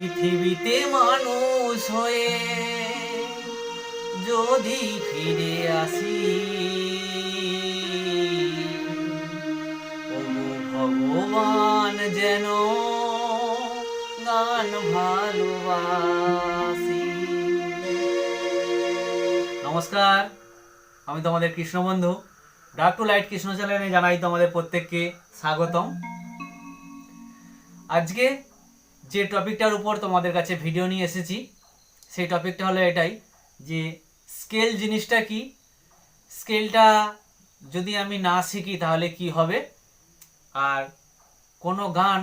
পৃথিবীতে মানুষ হয়ে যদি ফিরে আসি ভগবান যেন গান ভালোবাসি। নমস্কার, আমি তোমাদের কৃষ্ণবন্ধু। ডাক টু লাইট কৃষ্ণ চ্যানেলে জানাই তোমাদের প্রত্যেককে স্বাগতম। আজকে যে টপিকটার উপর তোমাদের কাছে ভিডিও নিয়ে এসেছি, সেই টপিকটা হলো এটাই যে স্কেল জিনিসটা কি? স্কেলটা যদি আমি না শিখি তাহলে কি হবে? আর কোনো গান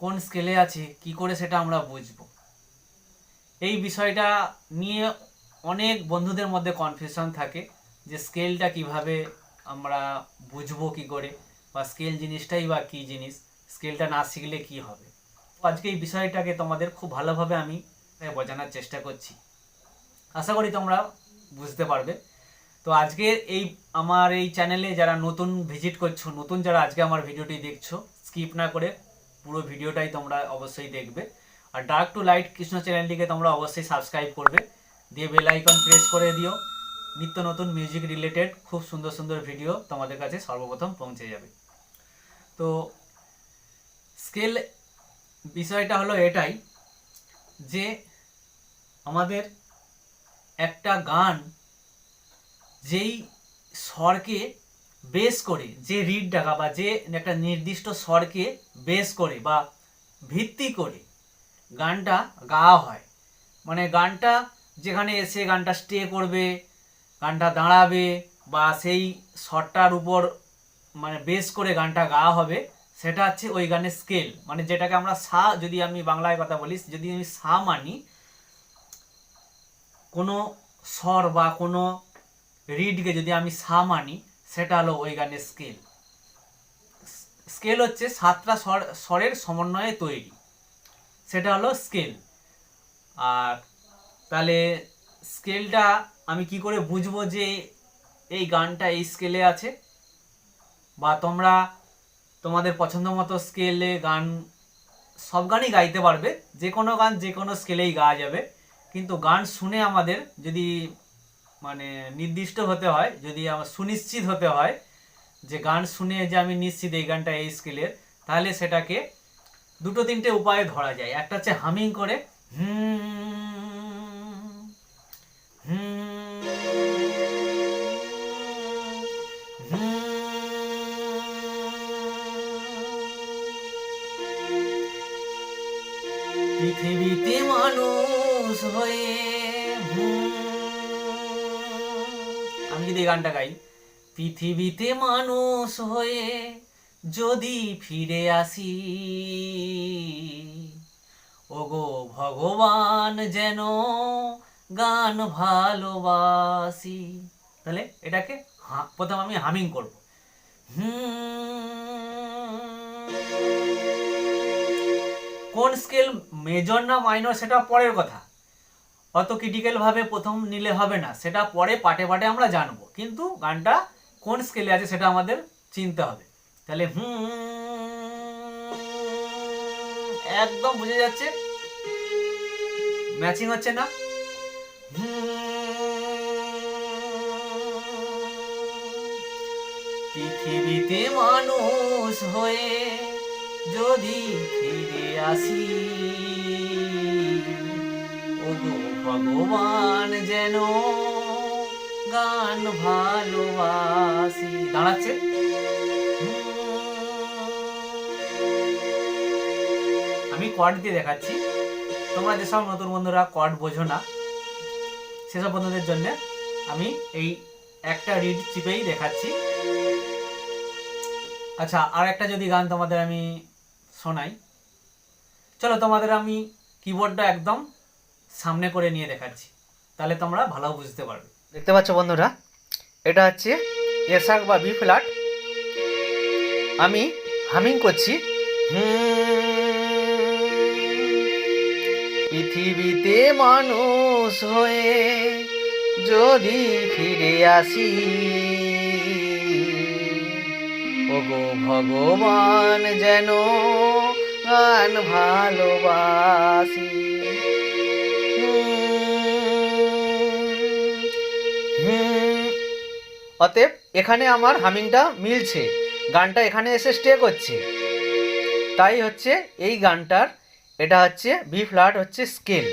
কোন স্কেলে আছে, কি করে সেটা আমরা বুঝব? এই বিষয়টা নিয়ে অনেক বন্ধুদের মধ্যে কনফিউশন থাকে যে স্কেলটা কীভাবে আমরা বুঝব কি করে? বা স্কেল জিনিসটাই বা কি জিনিস? স্কেলটা না শিখলে কি হবে? আজকে এই বিষয়টাকে তোমাদের খুব ভালোভাবে আমি বোঝানোর চেষ্টা করছি। আশা করি তোমরা বুঝতে পারবে। তো আজকে এই আমার এই চ্যানেলে যারা নতুন ভিজিট করছ, নতুন যারা আজকে আমার ভিডিওটি দেখছ, স্কিপ না করে পুরো ভিডিওটাই তোমরা অবশ্যই দেখবে। আর ডার্ক টু লাইট কৃষ্ণ চ্যানেলটিকে তোমরা অবশ্যই সাবস্ক্রাইব করবে। দিয়ে বেল আইকন প্রেস করে দিও। নিত্য নতুন মিউজিক রিলেটেড খুব সুন্দর সুন্দর ভিডিও তোমাদের কাছে সর্বপ্রথম পৌঁছে যাবে। তো স্কেল বিষয়টা হলো এটাই যে আমাদের একটা গান যেই স্বরকে বেস করে, যে রিড ডাকা বা যে একটা নির্দিষ্ট স্বরকে বেস করে বা ভিত্তি করে গানটা গাওয়া হয়। মানে গানটা যেখানে এসে গানটা স্টে করবে, গানটা দাঁড়াবে বা সেই স্বরটার উপর মানে বেস করে গানটা গাওয়া হবে সেটা হচ্ছে ওই গানের স্কেল মানে যেটাকে আমরা সা যদি আমি বাংলায় কথা বলি, যদি আমি সা মানি, কোনো স্বর বা কোনো রিডকে যদি আমি সা মানি, সেটা হলো ওই গানের স্কেল স্কেল হচ্ছে সাতটা স্বর, স্বরের সমন্বয়ে তৈরি। সেটা হলো স্কেল আর তাহলে স্কেলটা আমি কি করে বুঝব যে এই গানটা এই স্কেলে আছে? বা তোমরা তোমাদের পছন্দ মতো স্কেলে গান, সব গানই গাইতে পারবে। যে কোনো গান যে কোনো স্কেলেই গাওয়া যাবে। কিন্তু গান শুনে আমাদের যদি মানে নির্দিষ্ট হতে হয়, যদি আমার সুনিশ্চিত হতে হয় যে গান শুনে যে আমি নিশ্চিত এই গানটা এই স্কেলের তাহলে সেটাকে দুটো তিনটে উপায়ে ধরা যায়। একটা হচ্ছে হামিং করে, হুম মানুষ হয়ে। আমি যদি গানটা গাই, পৃথিবীতে মানুষ হয়ে যদি ফিরে আসি, ওগো ভগবান যেন গান ভালোবাসি। তাহলে এটাকে প্রথম আমি হামিং করব। কোন স্কেল মেজর না মাইনর সেটা পরের কথা। অত ক্রিটিক্যাল ভাবে প্রথম নিলে হবে না, সেটা পরে পাটে পাটে আমরা জানব। কিন্তু গানটা কোন স্কেলে আছে সেটা আমাদের চিনতে হবে। তাহলে হুম, একদম বুঝে যাচ্ছে। ম্যাচিং হচ্ছে না। পৃথিবীতে মানুষ হয়ে যদি ফিরে আসি ওগো ভগবান যেন গান ভালোবাসি। দাঁড়াচ্ছে। আমি কর্ড দিয়ে দেখাচ্ছি। তোমরা যেসব নতুন বন্ধুরা কর্ড বোঝো না, সেসব বন্ধুদের জন্য আমি এই একটা রিড চিপেই দেখাচ্ছি। আচ্ছা আর একটা যদি গান তোমাদের আমি শোনাই। চলো তোমাদের আমি কিবোর্ডটা একদম সামনে করে নিয়ে দেখাচ্ছি। তাহলে তোমরা ভালো বুঝতে পারবে। দেখতে পাচ্ছ বন্ধুরা, এটা হচ্ছে এসাক বা বি ফ্ল্যাট। আমি হামিং করছি। পৃথিবীতে মানুষ হয়ে যদি ফিরে আসি, ওগো ভগবান যেন গান ভালোবাসি। অতএব এখানে আমার হামিংটা মিলছে। গানটা এখানে এসে স্টে করছে। তাই হচ্ছে এই গানটার, এটা হচ্ছে বি ফ্ল্যাট হচ্ছে স্কেল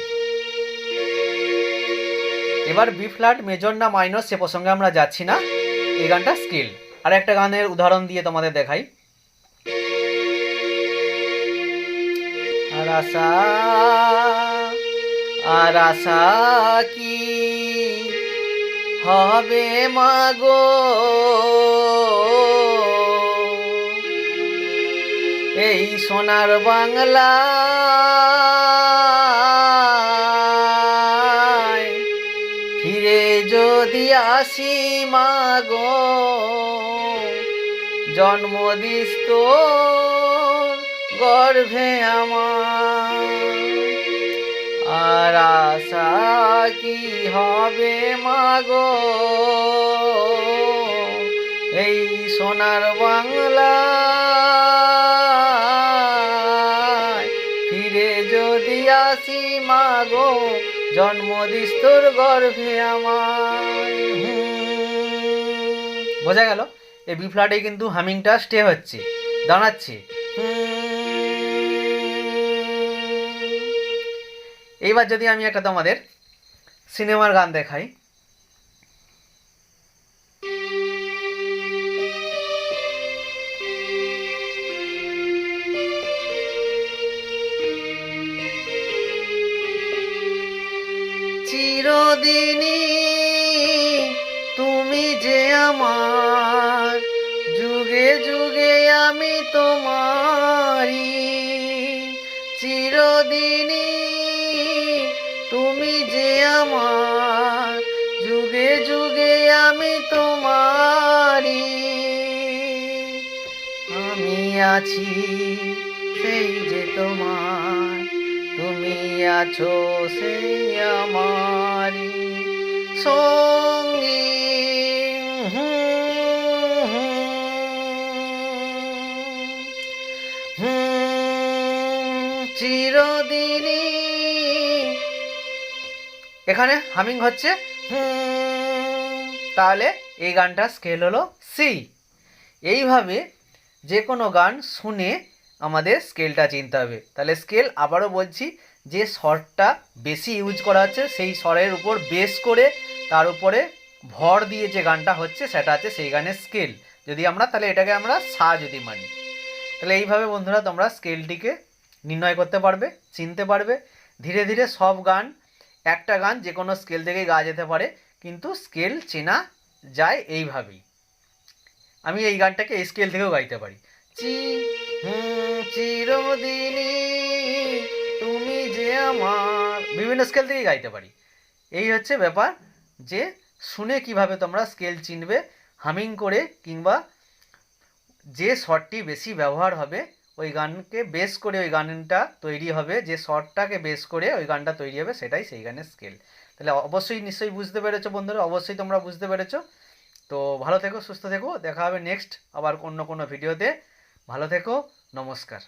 এবার বি ফ্ল্যাট মেজর না মাইনর সে প্রসঙ্গে আমরা যাচ্ছি না। এই গানটা স্কেল আর একটা গানের উদাহরণ দিয়ে তোমাদের দেখাই। আর আশা আর আশা কি হবে মাগো। এই সোনার বাংলা ফিরে যদি আসি মাগো জন্ম দিস গর্ভে আমার। আর আশা কি হবে মাগো? এই সোনার বাংলা ফিরে যদি আসি মাগো, জন্ম দিস গর্ভে আমার বোঝা গেল? এই বি ফ্ল্যাটে কিন্তু হামিংটা স্টে হচ্ছে, দাঁড়াচ্ছে। এইবার যদি আমি একটা তোমাদের সিনেমার গান দেখাই। চিরদিনই তুমি যে আমার, যুগে যুগে আমি তোমারি চিরদিনই আমার, যুগে যুগে আমি তোমারি আমি আছি সেই যে তোমার, তুমি আছো সেই আমারি সঙ্গী চিরদিনই এখানে হামিং হচ্ছে তাহলে এই গানটা স্কেল হলো সি এইভাবে যে কোনো গান শুনে আমাদের স্কেলটা চিনতে হবে। তাহলে স্কেল আবারও বলছি, যে স্বরটা বেশি ইউজ করা হচ্ছে, সেই স্বরের উপর বেস করে তার উপরে ভর দিয়ে যে গানটা হচ্ছে, সেটা হচ্ছে সেই গানের স্কেল যদি আমরা, তাহলে এটাকে আমরা সা যদি মানি। তাহলে এইভাবে বন্ধুরা তোমরা স্কেলটিকে নির্ণয় করতে পারবে, চিনতে পারবে। ধীরে ধীরে সব গান একটা গান যে কোনো স্কেল থেকেই গাওয়া যেতে পারে কিন্তু স্কেল চেনা যায় এইভাবেই। আমি এই গানটাকে এই স্কেল থেকেও গাইতে পারি। চি হুম, তুমি যে আমার বিভিন্ন স্কেল থেকেই গাইতে পারি। এই হচ্ছে ব্যাপার যে শুনে কীভাবে তোমরা স্কেল চিনবে হামিং করে কিংবা যে শর্টটি বেশি ব্যবহার হবে ওই গানকে বেস করে ওই গানটা তৈরি হবে, যে শর্টটাকে বেস করে ওই গানটা তৈরি হবে, সেটাই সেই গানের স্কেল তাহলে অবশ্যই নিশ্চয়ই বুঝতে পেরেছ বন্ধুরা, অবশ্যই তোমরা বুঝতে পেরেছ। তো ভালো থেকো, সুস্থ থেকো, দেখা হবে নেক্সট আবার অন্য কোনো ভিডিওতে ভালো থেকো, নমস্কার।